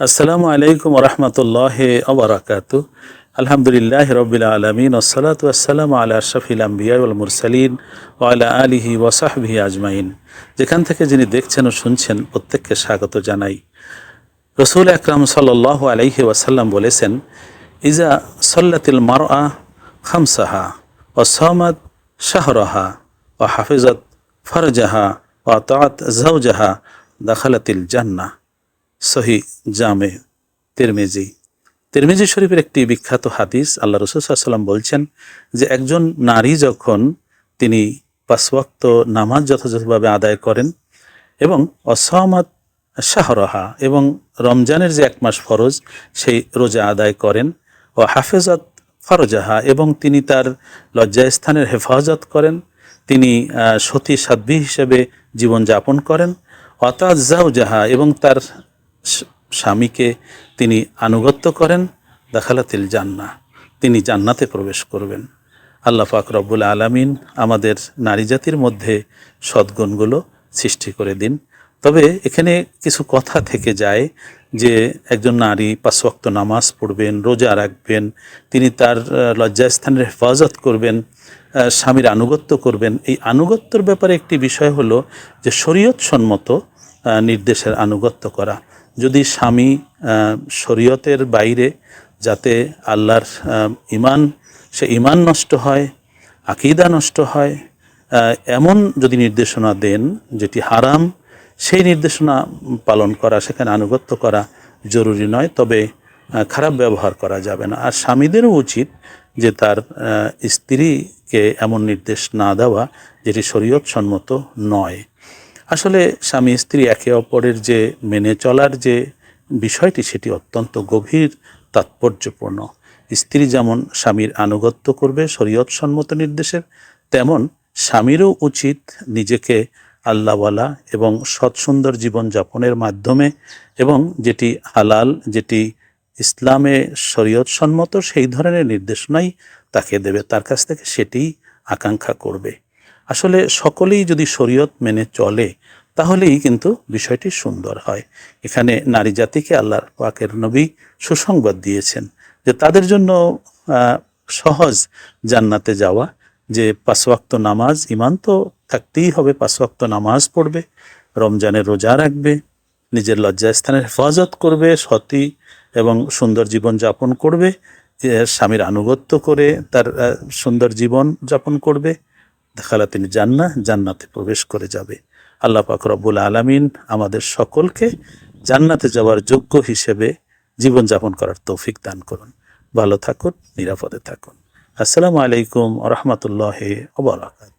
আসসালামু আলাইকুম রহমতুল্লাহ আবরাকাত আলহামদুলিল্লাহ রবিল আলমিন ওসলাত আসসালাম আলা আশরফিল আম্বিয়া উল মুরসালিন ওয়ালা আলিহি ওয়াসাহবিহি আজমাইন। যেখান থেকে যিনি দেখছেন ও শুনছেন, প্রত্যেককে স্বাগত জানাই। রসুল আকরাম সাল আলাইহি ওয়াসাল্লাম বলেছেন, ইজা সল্লাতিল মারআ খামসাহা ও সহমদ শাহরহা ও হাফিজত ফরজাহা ও তাত জাউজাহা দাখালাতিল জান্না সহি জামে তিরমিজি। তিরমিজি শরীফের একটি বিখ্যাত হাদিস আল্লাহ রসুল্লাহাম বলছেন যে একজন নারী যখন তিনি পাঁচওয়াক্ত নামাজ যথাযথভাবে আদায় করেন এবং অসহমত শাহরহা এবং রমজানের যে এক মাস ফরজ, সেই রোজা আদায় করেন, ও হাফেজত ফরজাহা এবং তিনি তার লজ্জাস্থানের হেফাজত করেন, তিনি সতী সাধ্বী হিসেবে জীবনযাপন করেন, অতাজ জাহা এবং তার স্বামীকে তিনি আনুগত্য করেন, দাখালাতিল জান্না তিনি জান্নাতে প্রবেশ করবেন। আল্লাহ পাক রব্বুল আলামিন আমাদের নারী জাতির মধ্যে সদ্গুণগুলো সৃষ্টি করে দিন। তবে এখানে কিছু কথা থেকে যায় যে একজন নারী পাঁচ ওয়াক্ত নামাজ পড়বেন, রোজা রাখবেন, তিনি তার লজ্জাস্থানের হেফাজত করবেন স্বামীর আনুগত্য করবেন। এই আনুগত্যর ব্যাপারে একটি বিষয় হলো যে শরীয়ত সম্মত নির্দেশের আনুগত্য করা। যদি স্বামী শরীয়তের বাইরে যাতে আল্লাহর ইমান সে ইমান নষ্ট হয়, আকিদা নষ্ট হয় এমন যদি নির্দেশনা দেন যেটি হারাম, সেই নির্দেশনা পালন করা, সেখানে আনুগত্য করা জরুরি নয়, তবে খারাপ ব্যবহার করা যাবে না। আর স্বামীদেরও উচিত যে তার স্ত্রীকে এমন নির্দেশ না দেওয়া যেটি শরীয়ত সম্মত নয়। আসলে স্বামী স্ত্রী একে অপরের যে মেনে চলার যে বিষয়টি, সেটি অত্যন্ত গভীর, তাৎপর্যপূর্ণ। স্ত্রী যেমন স্বামীর আনুগত্য করবে শরীয়ত সম্মত নির্দেশের, তেমন স্বামীরও উচিত নিজেকে আল্লাহওয়ালা এবং সৎ সুন্দর জীবনযাপনের মাধ্যমে এবং যেটি হালাল, যেটি ইসলামে শরীয়ত সম্মত সেই ধরনের নির্দেশনাই তাকে দেবে। তার কাছ থেকে সেটি আকাঙ্ক্ষা করবে। আসলে সকলেই যদি শরীয়ত মেনে চলে, তাহলেই কিন্তু বিষয়টি সুন্দর হয়। এখানে নারী জাতিকে আল্লাহর পাকের নবী সুসংবাদ দিয়েছেন যে তাদের জন্য সহজ জান্নাতে যাওয়া, যে পাঁচওয়াক্ত নামাজ ইমান তো থাকতেই হবে পাঁচওয়াক্ত নামাজ পড়বে রমজানের রোজা রাখবে, নিজের লজ্জাস্থানের হেফাজত করবে, সতী এবং সুন্দর জীবন যাপন করবে স্বামীর আনুগত্য করে তার সুন্দর জীবন যাপন করবে দেখালা তিনি জান্না জান্নাতে প্রবেশ করে যাবে। আল্লাহ পাক রব্বুল আলমিন আমাদের সকলকে জান্নাতে যাওয়ার যোগ্য হিসেবে জীবনযাপন করার তৌফিক দান করুন। ভালো থাকুন, নিরাপদে থাকুন। আসসালামু আলাইকুম রহমতুল্লাহ ওবরাকাত